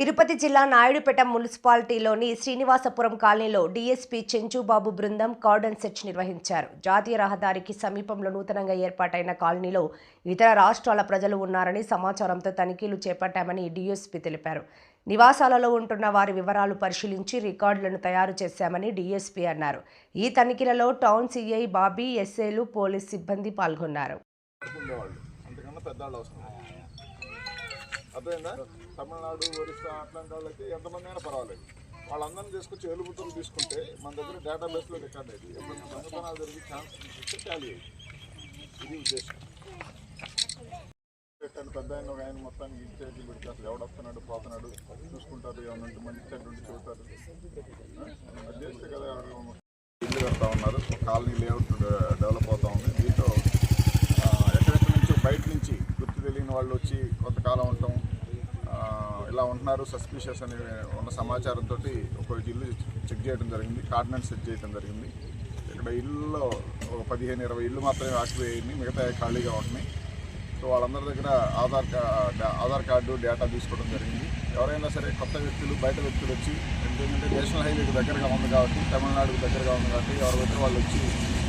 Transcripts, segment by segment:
తిరుపతి జిల్లా నాయుడుపేట మున్సిపాలిటీలోని శ్రీనివాసపురం కాలనీలో డీఎస్పీ చెంచుబాబు బృందం కార్డన్ సెర్చ్ నిర్వహించారు. జాతీయ రహదారికి సమీపంలో నూతనంగా ఏర్పాటైన కాలనీలో ఇతర రాష్ట్రాల ప్రజలు ఉన్నారని సమాచారంతో తనిఖీలు చేపట్టామని డీఎస్పీ తెలిపారు. నివాసాలలో ఉంటున్న వారి వివరాలు పరిశీలించి రికార్డులను తయారు చేశామని డీఎస్పీ అన్నారు. ఈ తనిఖీలలో టౌన్ సీఐ బాబీ ఎస్ఏలు పోలీస్ సిబ్బంది పాల్గొన్నారు. అర్థమైందా? తమిళనాడు ఒరిస్సా అట్లాంటి వాళ్ళకి ఎంతమంది అయినా పర్వాలేదు. వాళ్ళందరినీ తీసుకొచ్చి ఏలుబుతులు తీసుకుంటే మన దగ్గర డేటాబేస్లో రికార్డ్ అయ్యి ఎప్పుడైనా దొంగతనాలు జరిగి ఛాన్స్ తీసుకొస్తే టాలీ అయ్యి ఇది ఉద్దేశం. పెట్టండి పెద్ద ఆయన ఒక ఆయన మొత్తానికి ఇచ్చేసి పెడితే అసలు ఎవడొస్తున్నాడు పోతున్నాడు చూసుకుంటారు ఏమన్నా మంచి చెడ్డ చూస్తారు అది చేస్తే కదా ఇల్లు కడతా ఉన్నారు. కాలనీ లేఅవుట్ డెవలప్ అవుతా ఉంది. దీంతో ఎక్కడెక్కడి నుంచి బయట నుంచి గుర్తు తెలియని వాళ్ళు వచ్చి కొంతకాలం ఉంటాం. ఇలా ఉంటున్నారు సస్పీషియస్ అని ఉన్న సమాచారంతో ఒక ఇల్లు చెక్ చేయడం జరిగింది కార్డినెన్స్ సెట్ చేయడం జరిగింది. ఇక్కడ ఇల్లులో ఒక పదిహేను ఇరవై ఇల్లు మాత్రమే ఆక్టివేయింది అయ్యింది మిగతా ఖాళీగా ఉంటున్నాయి. సో వాళ్ళందరి దగ్గర ఆధార్ ఆధార్ కార్డు డేటా తీసుకోవడం జరిగింది. ఎవరైనా సరే కొత్త వ్యక్తులు బయట వ్యక్తులు వచ్చి ఎందుకంటే నేషనల్ హైవేకి దగ్గరగా ఉంది కాబట్టి తమిళనాడుకు దగ్గరగా ఉంది కాబట్టి ఎవరి దగ్గర వాళ్ళు వచ్చి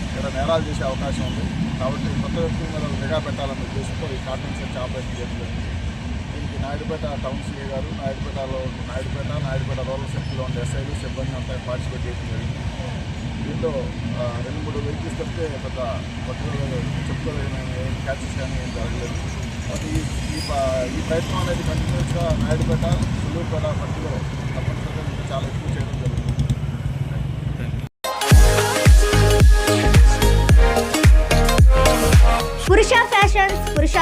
ఇక్కడ నేరాలు చేసే అవకాశం ఉంది. కాబట్టి కొత్త వ్యక్తుల మీద నిఘా పెట్టాలన్న ఉద్దేశంతో ఈ కార్టూన్ సెర్చ్ ఆపరేషన్ చేయడం జరిగింది. నాయుడుపేట టౌన్ సీఏ గారు నాయుడుపేటలో నాయుడుపేట నాయుడుపేట రూరల్ సర్కిల్లో ఉండే ఎస్ఐలు సిబ్బంది అంతా పార్టిసిపేట్ చేయడం జరిగింది. దీంతో రెండు మూడు వెహికల్స్ తప్పితే పెద్ద పట్టుదల చెప్పుకోలేదు క్యాచెస్ కానీ ఏం జరగలేదు. ఈ ఈ ప్రయత్నం అనేది కంటిన్యూస్గా నాయుడుపేట సుల్లూరుపేట మధ్యలో